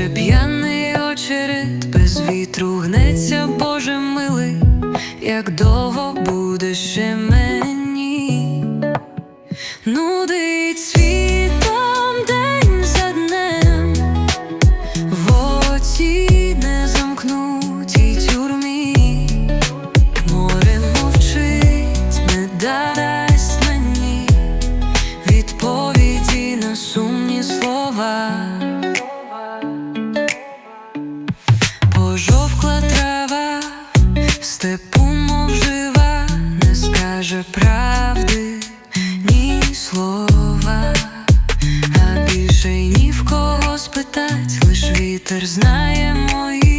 наче п'яний очеред без вітру гнеться, Боже милий, як довго буде ще мені. Нудить світом день за днем, в оці не тюрмі, море мовчить, не дасть мені відповіді на сумні слова. степу, мов жива, не скаже правди ні слова, а більше ні в кого спитать, лиш вітер знає мої.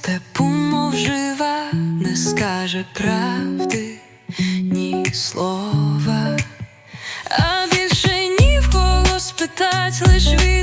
степу, мов жива, не скаже правди ні слова, а більше ні в кого спитать лиш від.